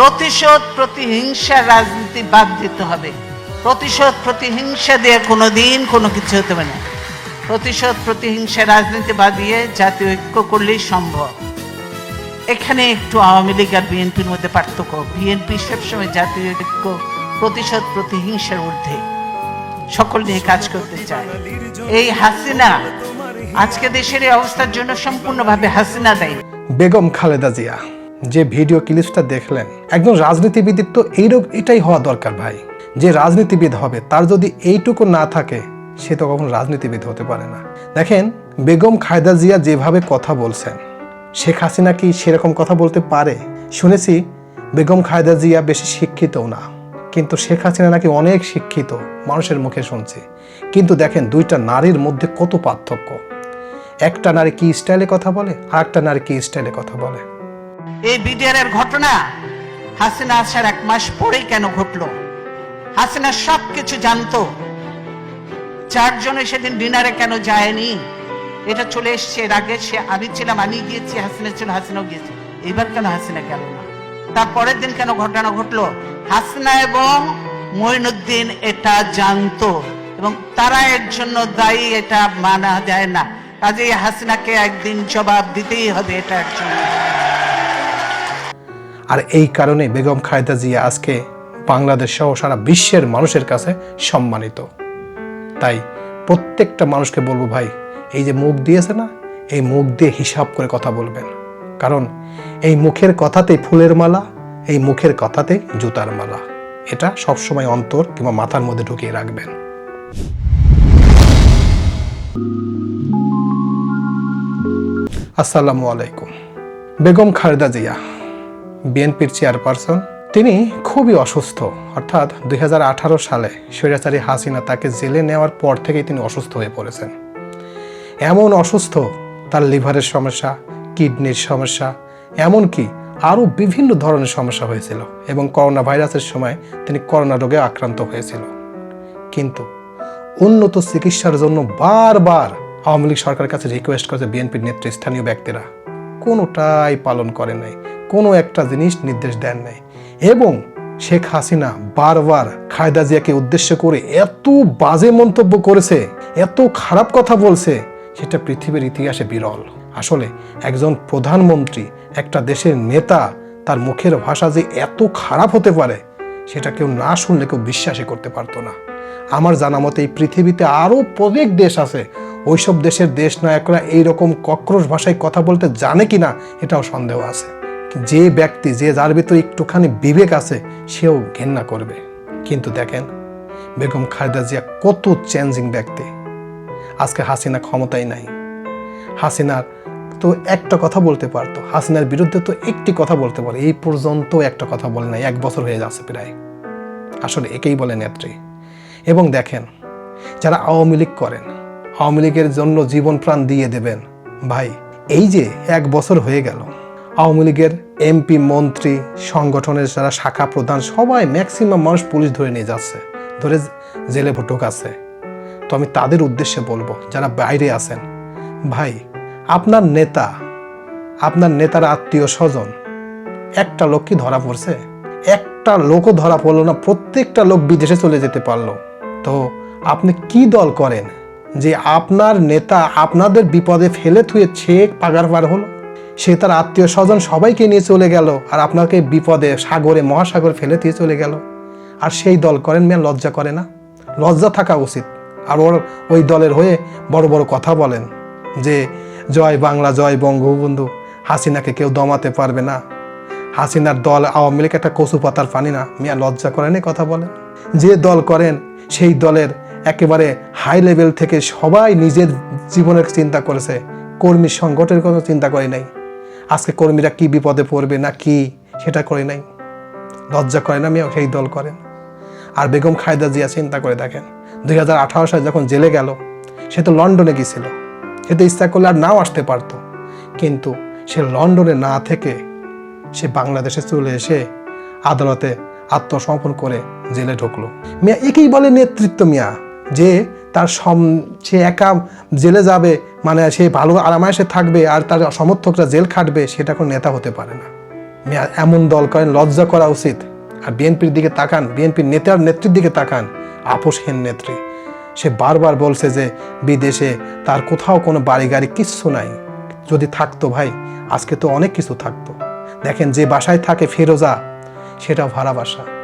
প্রতিশোধ প্রতিহিংসার রাজনীতি বাদ দিতে হবে। প্রতিশোধ প্রতিহিংসা দিয়ে কোনো দিন কোনো কিছু হতে পারে না। প্রতিশোধ প্রতিহিংসা রাজনীতি বাদ দিয়ে জাতীয় ঐক্য করলেই সম্ভব। এখানে একটু আওয়ামী লীগ আর বিএনপির মধ্যে পার্থক্য। বিএনপি সবসময় জাতীয় ঐক্য, প্রতিশোধ প্রতিহিংসার ঊর্ধ্বে। সকল নিয়ে কাজ করতে চায়। এই হাসিনা, আজকে দেশের এই অবস্থার জন্য সম্পূর্ণভাবে হাসিনা দেয়। বেগম খালেদা জিয়া। যে ভিডিও ক্লিপসটা দেখলেন, একজন রাজনীতিবিদের তো এইরকম এটাই হওয়া দরকার ভাই। যে রাজনীতিবিদ হবে, তার যদি এইটুকু না থাকে, সে তো কখনো রাজনীতিবিদ হতে পারে না। দেখেন, বেগম খায়দা জিয়া যেভাবে কথা বলছেন, শেখ হাসিনা কি সেরকম কথা বলতে পারে? শুনেছি, বেগম খায়দা জিয়া বেশি শিক্ষিতও না। কিন্তু শেখ হাসিনা নাকি অনেক শিক্ষিত, মানুষের মুখে শুনছি। কিন্তু দেখেন, দুইটা নারীর মধ্যে কত পার্থক্য। একটা নারী কি স্টাইলে কথা বলে, আর একটা নারী কি স্টাইলে কথা বলে। এই বিডিআর এর ঘটনা হাসিনা আসার এক মাস পরেই কেন ঘটলো? হাসিনা সব কিছু জানতো। চারজনে সেদিন ডিনারে কেন যায়নি? এটা চলে এসছে এর আগে, সে আমি ছিলাম, আমি গিয়েছি, হাসিনা ছিল, হাসিনাও গিয়েছে। এবার কেন হাসিনা গেল না? তার পরের দিন কেন ঘটনা ঘটলো? হাসিনা এবং মঈনুদ্দিন এটা জানতো এবং তারা এর জন্য দায়ী, এটা মানা যায় না। কাজেই হাসিনাকে একদিন জবাব দিতেই হবে এটার জন্য আর এই কারণে বেগম খালেদা জিয়া আজকে বাংলাদেশ সহ সারা বিশ্বের মানুষের কাছে সম্মানিত। তাই প্রত্যেকটা মানুষকে বলব ভাই, এই যে মুখ দিয়েছে না, এই মুখ দিয়ে হিসাব করে কথা বলবেন। কারণ এই মুখের কথাতেই ফুলের মালা, এই মুখের কথাতেই জুতার মালা। এটা সবসময় অন্তর কিংবা মাথার মধ্যে ঢুকিয়ে রাখবেন। আসসালামু আলাইকুম। বেগম খালেদা জিয়া বিএনপির চেয়ারপারসন, তিনি খুবই অসুস্থ। অর্থাৎ দুই হাজার আঠারো সালে স্বৈরাচারী হাসিনা তাকে জেলে নেওয়ার পর থেকেই তিনি অসুস্থ হয়ে পড়েছেন। এমন অসুস্থ, তার লিভারের সমস্যা, কিডনির সমস্যা, এমনকি আরও বিভিন্ন ধরনের সমস্যা হয়েছিল এবং করোনা ভাইরাসের সময় তিনি করোনা রোগে আক্রান্ত হয়েছিল। কিন্তু উন্নত চিকিৎসার জন্য বারবার আওয়ামী লীগ সরকারের কাছে রিকোয়েস্ট করেছে বিএনপির নেতৃস্থানীয় ব্যক্তিরা। কোনোটাই পালন করে নাই, কোনো একটা জিনিস নির্দেশ দেন নাই। এবং শেখ হাসিনা বারবার খায়দা জিয়াকে উদ্দেশ্য করে এত বাজে মন্তব্য করেছে, এত খারাপ কথা বলছে, সেটা পৃথিবীর ইতিহাসে বিরল। আসলে একজন প্রধানমন্ত্রী, একটা দেশের নেতা, তার মুখের ভাষা যে এত খারাপ হতে পারে, সেটা কেউ না শুনলে কেউ বিশ্বাসই করতে পারতো না। আমার জানা মতে এই পৃথিবীতে আরও অনেক দেশ আছে। ওইসব দেশের দেশ নায়করা এইরকম কক্রোশ ভাষায় কথা বলতে জানে কি না এটাও সন্দেহ আছে। যে ব্যক্তি, যে যার ভিতরে একটুখানি বিবেক আছে, সেও ঘেন্না করবে। কিন্তু দেখেন, বেগম খালেদা জিয়া কত চেঞ্জিং ব্যক্তি। আজকে হাসিনা ক্ষমতাই নাই। হাসিনার তো একটা কথা বলতে পারতো, হাসিনার বিরুদ্ধে তো একটি কথা বলতে পারে। এই পর্যন্ত একটা কথা বলে নাই, এক বছর হয়ে যাচ্ছে প্রায়। আসলে একেই বলে নেত্রী। এবং দেখেন, যারা আওয়ামী লীগ করেন, আওয়ামী লীগের জন্য জীবন প্রাণ দিয়ে দেবেন। ভাই, এই যে এক বছর হয়ে গেল, আওয়ামী লীগের এমপি, মন্ত্রী, সংগঠনের যারা শাখা প্রধান, সবাই ম্যাক্সিমাম মানুষ পুলিশ ধরে নিয়ে যাচ্ছে, ধরে জেলে ভুটুক আছে। তো আমি তাদের উদ্দেশ্যে বলব, যারা বাইরে আছেন, ভাই, আপনার নেতা, আপনার নেতার আত্মীয় স্বজন, একটা লোক কি ধরা পড়ছে? একটা লোকও ধরা পড়ল না, প্রত্যেকটা লোক বিদেশে চলে যেতে পারল। তো আপনি কি দল করেন? যে আপনার নেতা আপনাদের বিপদে ফেলে থুয়ে ছেক পাগার পার হলো। সে তার আত্মীয় স্বজন সবাইকে নিয়ে চলে গেল আর আপনাকে বিপদে, সাগরে, মহাসাগরে ফেলে দিয়ে চলে গেল। আর সেই দল করেন মেয়ে লজ্জা করে না। লজ্জা থাকা উচিত। আর ওর ওই দলের হয়ে বড় বড় কথা বলেন যে, জয় বাংলা, জয় বঙ্গবন্ধু, হাসিনাকে কেউ দমাতে পারবে না। হাসিনার দল আওয়ামী লীগ একটা কচু পাতার পানি না। মিয়া লজ্জা করেন কথা বলেন। যে দল করেন সেই দলের একেবারে হাই লেভেল থেকে সবাই নিজের জীবনের চিন্তা করেছে। কর্মী সংগঠনের কোনো চিন্তা করে নাই। আজকে কর্মীরা কি বিপদে পড়বে না কি সেটা করে নাই। লজ্জা করে না মিয়া, সেই দল করেন। আর বেগম খায়দা জিয়া চিন্তা করে দেখেন, দুই হাজার আঠারো সালে যখন জেলে গেল, সে তো লন্ডনে গিয়েছিল। সে তো ইচ্ছা করলে আর নাও আসতে পারতো। কিন্তু সে লন্ডনে না থেকে সে বাংলাদেশে চলে এসে আদালতে আত্মসমর্পণ করে জেলে ঢুকলো। মিয়া একেই বলে নেতৃত্ব মিয়া, যে তার সম, সে একা জেলে যাবে মানে সে ভালো আরামায় সে থাকবে আর তার সমর্থকরা জেল খাটবে, সেটা কোনো নেতা হতে পারে না। মিয়া- এমন দল করেন, লজ্জা করা উচিত। আর বিএনপির দিকে তাকান, বিএনপির নেতার নেত্রীর দিকে তাকান, আপোষহীন নেত্রী। সে বারবার বলছে যে বিদেশে তার কোথাও কোনো বাড়ি গাড়ি কিচ্ছু নাই। যদি থাকতো ভাই, আজকে তো অনেক কিছু থাকতো। দেখেন যে বাসায় থাকে ফেরোজা, সেটাও ভাড়া বাসা।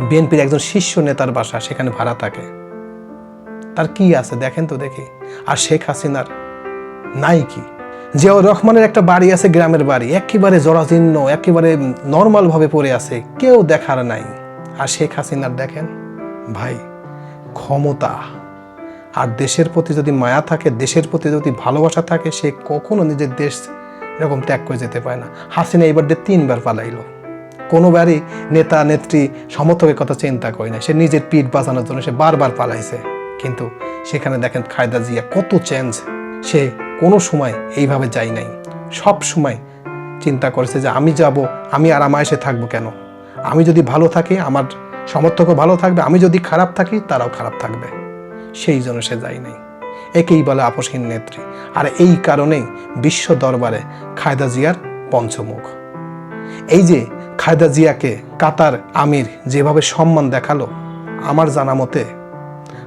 বিএনপির একজন শীর্ষ নেতার বাসা সেখানে ভাড়া থাকে। তার কি আছে দেখেন তো দেখি। আর শেখ হাসিনার নাই কি? জিয়াউর রহমানের একটা বাড়ি আছে গ্রামের বাড়ি, একেবারে জরাজীর্ণ, একেবারে নর্মাল ভাবে পড়ে আছে, কেউ দেখার নাই। আর শেখ হাসিনার দেখেন, ভাই, ক্ষমতা। আর দেশের প্রতি যদি মায়া থাকে, দেশের প্রতি যদি ভালোবাসা থাকে, সে কখনো নিজের দেশ এরকম ত্যাগ করে যেতে পারে না। হাসিনা এবার দিয়ে তিনবার পালাইলো। কোনোবারই নেতা, নেত্রী, সমর্থকের কথা চিন্তা করে না সে নিজের পিঠ বাঁচানোর জন্য সে বারবার পালাইছে। কিন্তু সেখানে দেখেন খায়দা জিয়া কত চেঞ্জ সে কোনো সময় এইভাবে যাই নাই। সব সময় চিন্তা করেছে যে আমি যাব, আমি আর আমায় থাকব কেন? আমি যদি ভালো থাকি, আমার সমর্থকও ভালো থাকবে, আমি যদি খারাপ থাকি, তারাও খারাপ থাকবে। সেই জন্য সে যায় নাই। একেই বলে আপসহীন নেত্রী। আর এই কারণেই বিশ্ব দরবারে খায়দা জিয়ার পঞ্চমুখ। এই যে খায়দা জিয়াকে কাতার আমির যেভাবে সম্মান দেখাল আমার জানা মতে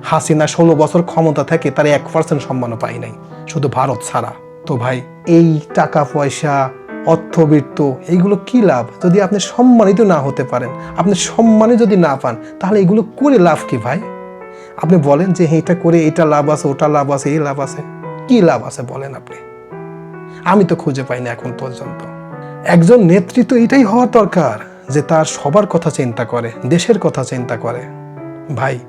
হাসিনা ষোলো বছর ক্ষমতা থেকে তার এক পার্সেন্ট সম্মানও পাই নাই শুধু ভারত ছাড়া। তো ভাই এই টাকা পয়সা অর্থবৃত্ত এইগুলো কি লাভ? যদি আপনি সম্মানিত না হতে পারেন আপনি সম্মানে যদি না পান তাহলে এগুলো করে লাভ কি ভাই? আপনি বলেন যে হ্যাঁ, এটা করে এটা লাভ আছে ওটা লাভ আছে এই লাভ আছে। কি লাভ আছে বলেন আপনি? আমি তো খুঁজে পাই না এখন পর্যন্ত। একজন নেতৃত্ব এটাই হওয়ার দরকার যে তার সবার কথা চিন্তা করে, দেশের কথা চিন্তা করে। ভাই,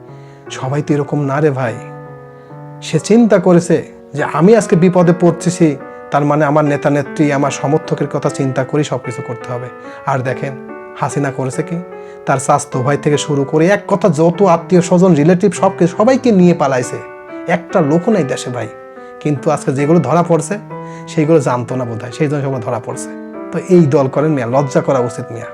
সবাই তো এরকম না রে ভাই। সে চিন্তা করেছে যে আমি আজকে বিপদে পড়তেছি, তার মানে আমার নেতা নেত্রী, আমার সমর্থকের কথা চিন্তা করে সব কিছু করতে হবে। আর দেখেন, হাসিনা করেছে কি? তার স্বাস্থ্য ভাই থেকে শুরু করে এক কথা যত আত্মীয় স্বজন, রিলেটিভ সবকে, সবাইকে নিয়ে পালাইছে। একটা লোকও নাই দেশে ভাই। কিন্তু আজকে যেগুলো ধরা পড়ছে, সেইগুলো জানতো না বোধ হয় সেই জন্য সেগুলো ধরা পড়ছে। তো এই দল করেন মিয়া, লজ্জা করা উচিত মিয়া।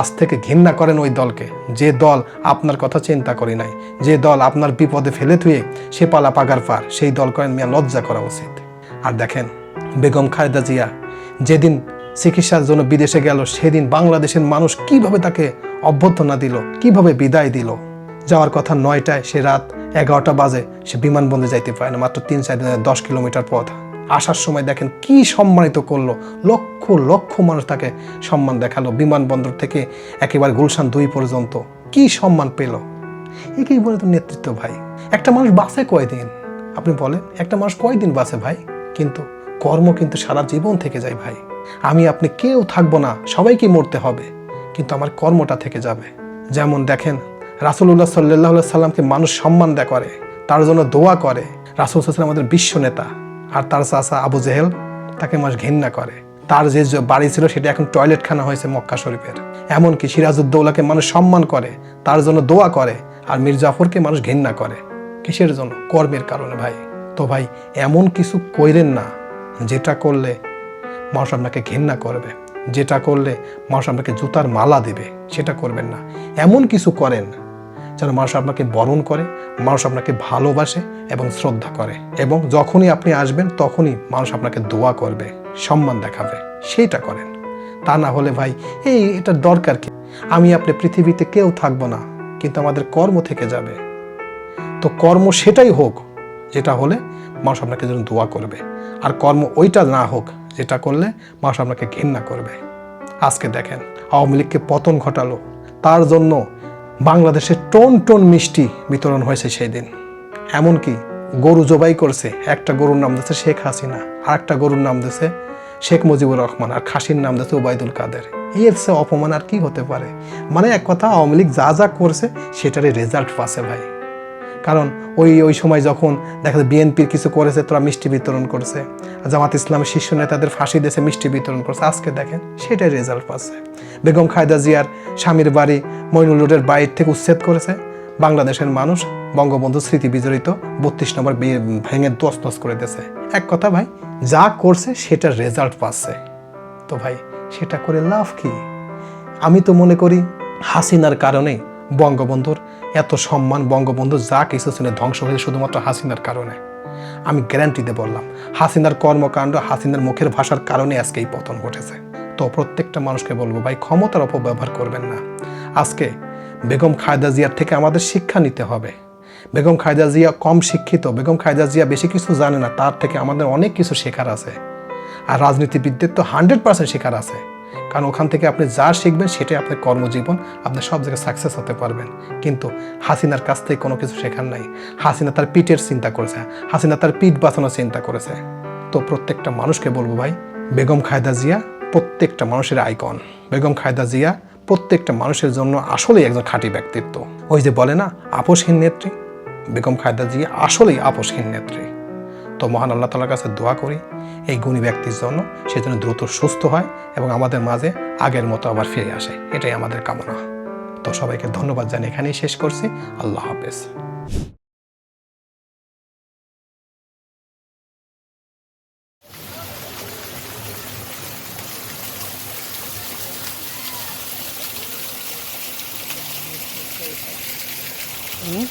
আজ থেকে ঘৃণা করেন ওই দলকে। যে দল আপনার কথা চিন্তা করি নাই, যে দল আপনার বিপদে ফেলে থুয়ে সে পালা পাগার পার, সেই দল করেন মিয়া, লজ্জা করা উচিত। আর দেখেন, বেগম খালেদা জিয়া যেদিন চিকিৎসার জন্য বিদেশে গেল, সেদিন বাংলাদেশের মানুষ কীভাবে তাকে অভ্যর্থনা দিল, কীভাবে বিদায় দিল, যাওয়ার কথা নয়টায় সে রাত এগারোটা বাজে সে বিমানবন্দরে যাইতে পারে না, মাত্র তিন চার দিনের দশ কিলোমিটার পথ। আসার সময় দেখেন কি সম্মানিত করল। লক্ষ লক্ষ মানুষ তাকে সম্মান দেখাল। বিমানবন্দর থেকে একেবারে গুলশান দুই পর্যন্ত। কি সম্মান পেল? একেই বলে তো নেতৃত্ব ভাই। একটা মানুষ বাসে কয়দিন? আপনি বলেন, একটা মানুষ কয়দিন বাসে ভাই? কিন্তু কর্ম কিন্তু সারা জীবন থেকে যায় ভাই। আমি, আপনি কেউ থাকব না সবাইকে মরতে হবে। কিন্তু আমার কর্মটা থেকে যাবে। যেমন দেখেন রাসুল্লাহ সাল্লাহ সাল্লামকে মানুষ সম্মান দেয় করে, তার জন্য দোয়া করে। রাসুল সাল্লাম আমাদের বিশ্ব নেতা। আর তার চাষা আবু জেহেল তাকে মানুষ ঘৃণা করে। তার যে বাড়ি ছিল সেটা এখন টয়লেটখানা হয়েছে মক্কা শরীফের। এমনকি সিরাজউদ্দৌলাকে মানুষ সম্মান করে, তার জন্য দোয়া করে আর মীর জাফরকে মানুষ ঘৃণা করে। কিসের জন্য? কর্মের কারণে ভাই। তো ভাই, এমন কিছু কইরেন না, যেটা করলে মানুষ আপনাকে ঘৃণা করবে, যেটা করলে মানুষ আপনাকে জুতার মালা দেবে, সেটা করবেন না। এমন কিছু করেন যেন মানুষ আপনাকে বরণ করে, মানুষ আপনাকে ভালোবাসে এবং শ্রদ্ধা করে। এবং যখনই আপনি আসবেন, তখনই মানুষ আপনাকে দোয়া করবে, সম্মান দেখাবে। সেইটা করেন। তা না হলে ভাই, এই এটার দরকার কি? আমি আপনি পৃথিবীতে কেউ থাকব না, কিন্তু আমাদের কর্ম থেকে যাবে। তো কর্ম সেটাই হোক, যেটা হলে মানুষ আপনাকে যেন দোয়া করবে। আর কর্ম ওইটা না হোক, যেটা করলে মানুষ আপনাকে ঘৃণা করবে। আজকে দেখেন, আওয়ামী লীগকে পতন ঘটালো। তার জন্য বাংলাদেশে টন টন মিষ্টি বিতরণ হয়েছে সেই দিন এমনকি গরু জবাই করছে, একটা গরুর নাম দিয়েছে শেখ হাসিনা, আর একটা গরুর নাম দিয়েছে শেখ মুজিবুর রহমান, আর খাসির নাম দিয়েছে ওবায়দুল কাদের। এর সে অপমান আর কি হতে পারে? মানে এক কথা আওয়ামী লীগ যা যা করছে, সেটারই রেজাল্ট পাচ্ছে ভাই। কারণ ওই ওই সময় যখন দেখা যায় বিএনপির কিছু করেছে, তোরা মিষ্টি বিতরণ করছে। জামাত ইসলামের শীর্ষ নেতাদের ফাঁসি দিয়েছে, মিষ্টি বিতরণ করছে। আজকে দেখেন, সেটাই রেজাল্ট পাচ্ছে। বেগম খায়দা জিয়ার স্বামীর বাড়ি মইনুল রোডের বাইর থেকে উচ্ছেদ করেছে। বাংলাদেশের মানুষ বঙ্গবন্ধু স্মৃতি বিজড়িত বত্রিশ নম্বর ভেঙে দোষ করে দিয়েছে। এক কথা ভাই, যা করছে সেটার রেজাল্ট পাচ্ছে। তো ভাই, সেটা করে লাভ কি? আমি তো মনে করি হাসিনার কারণে বঙ্গবন্ধুর এত সম্মান বঙ্গবন্ধু যা কিছু ছিল ধ্বংস হয়েছে শুধুমাত্র হাসিনার কারণে। আমি গ্যারান্টিতে বললাম, হাসিনার কর্মকাণ্ড, হাসিনার মুখের ভাষার কারণে আজকে এই পতন ঘটেছে। তো প্রত্যেকটা মানুষকে বলব, ভাই, ক্ষমতার অপব্যবহার করবেন না। আজকে বেগম খায়দা জিয়ার থেকে আমাদের শিক্ষা নিতে হবে। বেগম খায়দা জিয়া কম শিক্ষিত, বেগম খায়দা জিয়া বেশি কিছু জানে না, তার থেকে আমাদের অনেক কিছু শেখার আছে। আর রাজনীতিবিদদের তো হান্ড্রেড পার্সেন্ট শেখার আছে। কারণ ওখান থেকে আপনি যা শিখবেন সেটাই আপনার কর্মজীবন, আপনি সব জায়গায় সাকসেস হতে পারবেন। কিন্তু হাসিনার কাছ থেকে কোনো কিছু শেখার নাই। হাসিনা তার পিঠের চিন্তা করেছে, হাসিনা তার পিঠ বাঁচানোর চিন্তা করেছে। তো প্রত্যেকটা মানুষকে বলব ভাই, বেগম খায়দা জিয়া প্রত্যেকটা মানুষের আইকন বেগম খায়দা জিয়া প্রত্যেকটা মানুষের জন্য আসলেই একজন খাঁটি ব্যক্তিত্ব। ওই যে বলে না, আপোষহীন নেত্রী, বেগম খায়দা জিয়া আসলেই আপোষহীন নেত্রী। তো মহান আল্লাহ তালার কাছে দোয়া করি, এই গুণী ব্যক্তির জন্য সে যেন দ্রুত সুস্থ হয় এবং আমাদের মাঝে আগের মতো আবার ফিরে আসে। এটাই আমাদের কামনা। তো সবাইকে ধন্যবাদ জানিয়ে এখানেই শেষ করছি। আল্লাহ হাফেজ। হুম?